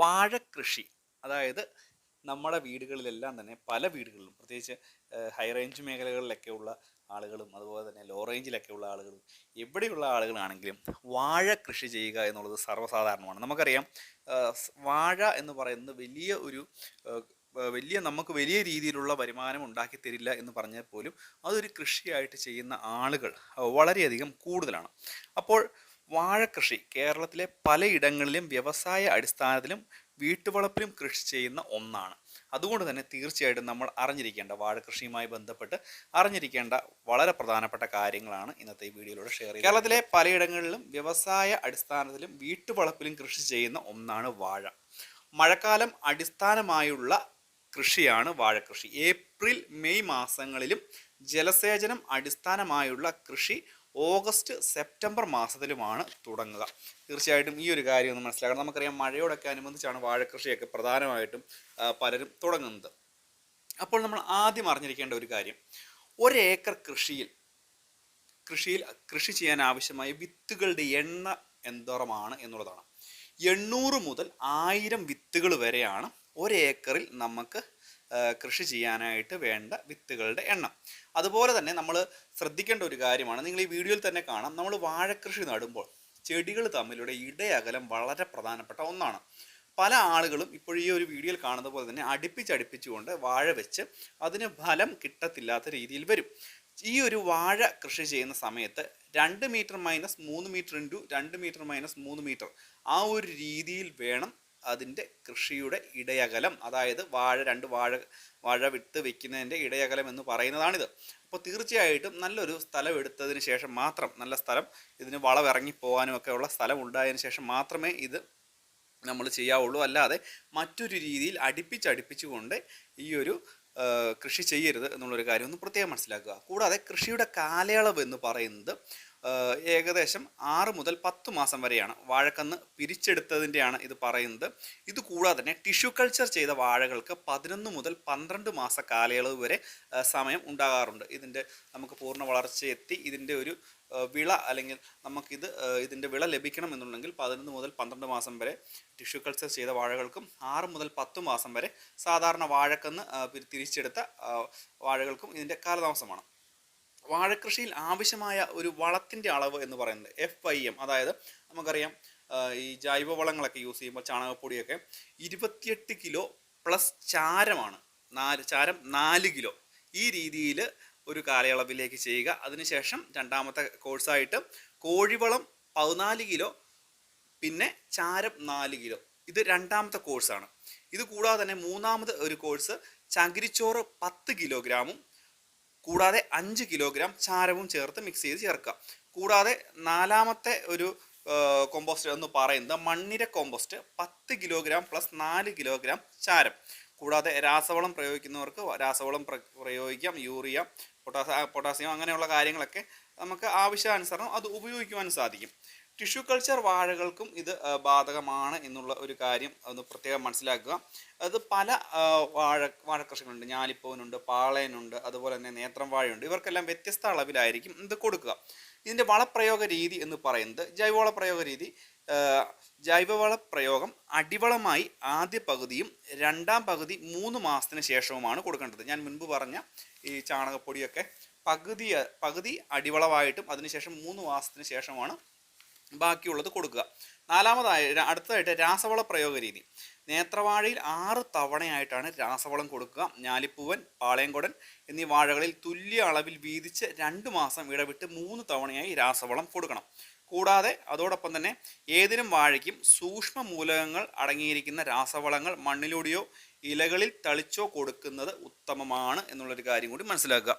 വാഴക്കൃഷി അതായത് നമ്മുടെ വീടുകളിലെല്ലാം തന്നെ പല വീടുകളിലും പ്രത്യേകിച്ച് ഹൈ റേഞ്ച് മേഖലകളിലൊക്കെ ഉള്ള ആളുകളും അതുപോലെ തന്നെ ലോ റേഞ്ചിലൊക്കെ ഉള്ള ആളുകളും എവിടെയുള്ള ആളുകളാണെങ്കിലും വാഴ കൃഷി ചെയ്യുക എന്നുള്ളത് സർവസാധാരണമാണ്. നമുക്കറിയാം വാഴ എന്ന് പറയുന്നത് വലിയ ഒരു വലിയ നമുക്ക് വലിയ രീതിയിലുള്ള വരുമാനം ഉണ്ടാക്കി തരില്ല എന്ന് പറഞ്ഞാൽ പോലും അതൊരു കൃഷിയായിട്ട് ചെയ്യുന്ന ആളുകൾ വളരെയധികം കൂടുതലാണ്. അപ്പോൾ വാഴക്കൃഷി കേരളത്തിലെ പലയിടങ്ങളിലും വ്യവസായ അടിസ്ഥാനത്തിലും വീട്ടുവളപ്പിലും കൃഷി ചെയ്യുന്ന ഒന്നാണ്. അതുകൊണ്ട് തന്നെ തീർച്ചയായിട്ടും നമ്മൾ അറിഞ്ഞിരിക്കേണ്ട വാഴക്കൃഷിയുമായി ബന്ധപ്പെട്ട് അറിഞ്ഞിരിക്കേണ്ട വളരെ പ്രധാനപ്പെട്ട കാര്യങ്ങളാണ് ഇന്നത്തെ ഈ വീഡിയോയിലൂടെ ഷെയർ ചെയ്യുന്നത് കേരളത്തിലെ പലയിടങ്ങളിലും വ്യവസായ അടിസ്ഥാനത്തിലും വീട്ടുവളപ്പിലും കൃഷി ചെയ്യുന്ന ഒന്നാണ് വാഴ. മഴക്കാലം അടിസ്ഥാനമായുള്ള കൃഷിയാണ് വാഴക്കൃഷി ഏപ്രിൽ മെയ് മാസങ്ങളിലും ജലസേചനം അടിസ്ഥാനമായുള്ള കൃഷി ഓഗസ്റ്റ് സെപ്റ്റംബർ മാസത്തിലുമാണ് തുടങ്ങുക. തീർച്ചയായിട്ടും ഈ ഒരു കാര്യം ഒന്ന് മനസ്സിലാക്കണം. നമുക്കറിയാം മഴയോടൊക്കെ അനുബന്ധിച്ചാണ് വാഴക്കൃഷിയൊക്കെ പ്രധാനമായിട്ടും പലരും തുടങ്ങുന്നത്. അപ്പോൾ നമ്മൾ ആദ്യം അറിഞ്ഞിരിക്കേണ്ട ഒരു കാര്യം ഒരേക്കർ കൃഷിയിൽ കൃഷിയിൽ കൃഷി ചെയ്യാൻ ആവശ്യമായ വിത്തുകളുടെ എണ്ണ എന്തോറമാണ് എന്നുള്ളതാണ്. എണ്ണൂറ് മുതൽ ആയിരം വിത്തുകൾ വരെയാണ് ഒരേക്കറിൽ നമുക്ക് കൃഷി ചെയ്യാനായിട്ട് വേണ്ട വിത്തുകളുടെ എണ്ണം. അതുപോലെ തന്നെ നമ്മൾ ശ്രദ്ധിക്കേണ്ട ഒരു കാര്യമാണ് നിങ്ങൾ ഈ വീഡിയോയിൽ തന്നെ കാണാം നമ്മൾ വാഴക്കൃഷി നടുമ്പോൾ ചെടികൾ തമ്മിലുള്ള ഇടയകലം വളരെ പ്രധാനപ്പെട്ട ഒന്നാണ്. പല ആളുകളും ഇപ്പോൾ ഈ ഒരു വീഡിയോയിൽ കാണുന്ന പോലെ തന്നെ അടുപ്പിച്ചടുപ്പിച്ചുകൊണ്ട് വാഴ വെച്ച് അതിന് ഫലം കിട്ടത്തില്ലാത്ത രീതിയിൽ വരും. ഈ ഒരു വാഴ കൃഷി ചെയ്യുന്ന സമയത്ത് രണ്ട് മീറ്റർ മൈനസ് മൂന്ന് മീറ്റർ ഇന്റു രണ്ട് മീറ്റർ മൈനസ് മൂന്ന് മീറ്റർ ആ ഒരു രീതിയിൽ വേണം അതിന്റെ കൃഷിയുടെ ഇടയകലം അതായത് വാഴ രണ്ട് വാഴ വാഴ വിട്ട് വെക്കുന്നതിന്റെ ഇടയകലം എന്ന് പറയുന്നതാണിത്. അപ്പോൾ തീർച്ചയായിട്ടും നല്ലൊരു സ്ഥലം എടുത്തതിന് ശേഷം മാത്രം നല്ല സ്ഥലം ഇതിന് വളവിറങ്ങി പോകാനും ഒക്കെ ഉള്ള സ്ഥലം ഉണ്ടായതിനു ശേഷം മാത്രമേ ഇത് നമ്മൾ ചെയ്യാവുള്ളൂ. അല്ലാതെ മറ്റൊരു രീതിയിൽ അടുപ്പിച്ചടുപ്പിച്ചുകൊണ്ട് ഈ ഒരു കൃഷി ചെയ്യരുത് എന്നുള്ളൊരു കാര്യം ഒന്ന് പ്രത്യേകം മനസ്സിലാക്കുക. കൂടാതെ കൃഷിയുടെ കാലയളവ് എന്ന് പറയുന്നത് ഏകദേശം ആറ് മുതൽ പത്ത് മാസം വരെയാണ് വാഴക്കന്ന് പിരിച്ചെടുത്തതിന്റെയാണ് ഇത് പറയുന്നത്. ഇത് കൂടാതെ തന്നെ ടിഷ്യൂ കൾച്ചർ ചെയ്ത വാഴകൾക്ക് പതിനൊന്ന് മുതൽ പന്ത്രണ്ട് മാസ കാലയളവ് വരെ സമയം ഉണ്ടാകാറുണ്ട്. ഇതിന്റെ നമുക്ക് പൂർണ വളർച്ച എത്തി ഇതിന്റെ ഒരു വിള അല്ലെങ്കിൽ നമുക്കിത് ഇതിന്റെ വിള ലഭിക്കണം എന്നുണ്ടെങ്കിൽ പതിനൊന്ന് മുതൽ പന്ത്രണ്ട് മാസം വരെ ടിഷ്യൂ കൾച്ചർ ചെയ്ത വാഴകൾക്കും ആറ് മുതൽ പത്ത് മാസം വരെ സാധാരണ വാഴക്കന്ന് തിരിച്ചെടുത്ത വാഴകൾക്കും ഇതിന്റെ കാലതാമസമാണ്. വാഴക്കൃഷിയിൽ ആവശ്യമായ ഒരു വളത്തിന്റെ അളവ് എന്ന് പറയുന്നത് എഫ് ഐ എം അതായത് നമുക്കറിയാം ഈ ജൈവവളങ്ങളൊക്കെ യൂസ് ചെയ്യുമ്പോൾ ചാണകപ്പൊടിയൊക്കെ ഇരുപത്തിയെട്ട് കിലോ പ്ലസ് ചാരമാണ്. നാല് ചാരം നാല് കിലോ. ഈ രീതിയിൽ ഒരു കാലയളവിലേക്ക് ചെയ്യുക. അതിനുശേഷം രണ്ടാമത്തെ കോഴ്സായിട്ട് കോഴിവളം പതിനാല് കിലോ പിന്നെ ചാരം നാല് കിലോ. ഇത് രണ്ടാമത്തെ കോഴ്സാണ്. ഇത് കൂടാതെ തന്നെ മൂന്നാമത് ഒരു കോഴ്സ് ചകിരിച്ചോറ് പത്ത് കിലോഗ്രാമും കൂടാതെ അഞ്ച് കിലോഗ്രാം ചാരവും ചേർത്ത് മിക്സ് ചെയ്ത് ചേർക്കുക. കൂടാതെ നാലാമത്തെ ഒരു കോമ്പോസ്റ്റ് എന്ന് പറയുന്നത് മണ്ണിര കോമ്പോസ്റ്റ് പത്ത് കിലോഗ്രാം പ്ലസ് നാല് കിലോഗ്രാം ചാരം. കൂടാതെ രാസവളം പ്രയോഗിക്കുന്നവർക്ക് രാസവളം പ്ര- പ്രയോഗിക്കാം യൂറിയ പൊട്ടാസ പൊട്ടാസ്യം അങ്ങനെയുള്ള കാര്യങ്ങളൊക്കെ നമുക്ക് ആവശ്യാനുസരണം അത് ഉപയോഗിക്കുവാൻ സാധിക്കും. ടിഷ്യൂ കൾച്ചർ വാഴകൾക്കും ഇത് ബാധകമാണ് എന്നുള്ള ഒരു കാര്യം ഒന്ന് പ്രത്യേകം മനസ്സിലാക്കുക. അത് പല വാഴ വാഴ വാഴക്കൃഷികളുണ്ട്. ഞാലിപ്പൂവനുണ്ട് പാളയനുണ്ട് അതുപോലെ തന്നെ നേത്രം വാഴയുണ്ട്. ഇവർക്കെല്ലാം വ്യത്യസ്ത അളവിലായിരിക്കും ഇത് കൊടുക്കുക. ഇതിന്റെ വളപ്രയോഗ രീതി എന്ന് പറയുന്നത് ജൈവവള പ്രയോഗ രീതി ജൈവവള പ്രയോഗം അടിവളമായി ആദ്യ പകുതിയും രണ്ടാം പകുതി മൂന്ന് മാസത്തിന് ശേഷവുമാണ് കൊടുക്കേണ്ടത്. ഞാൻ മുൻപ് പറഞ്ഞ ഈ ചാണകപ്പൊടിയൊക്കെ പകുതി പകുതി അടിവളമായിട്ടും അതിനുശേഷം മൂന്ന് മാസത്തിന് ശേഷമാണ് ബാക്കിയുള്ളത് കൊടുക്കുക. നാലാമതായി അടുത്തതായിട്ട് രാസവള പ്രയോഗ രീതി. നേത്രവാഴയിൽ ആറ് തവണയായിട്ടാണ് രാസവളം കൊടുക്കുക. ഞാലിപ്പൂവൻ പാളയംകൊടൻ എന്നീ വാഴകളിൽ തുല്യ അളവിൽ വീതിച്ച് രണ്ട് മാസം ഇടവിട്ട് മൂന്ന് തവണയായി രാസവളം കൊടുക്കണം. കൂടാതെ അതോടൊപ്പം തന്നെ ഏതിനും വാഴയ്ക്കും സൂക്ഷ്മ മൂലകങ്ങൾ അടങ്ങിയിരിക്കുന്ന രാസവളങ്ങൾ മണ്ണിലൂടെയോ ഇലകളിൽ തളിച്ചോ കൊടുക്കുന്നത് ഉത്തമമാണ് എന്നുള്ളൊരു കാര്യം കൂടി മനസ്സിലാക്കുക.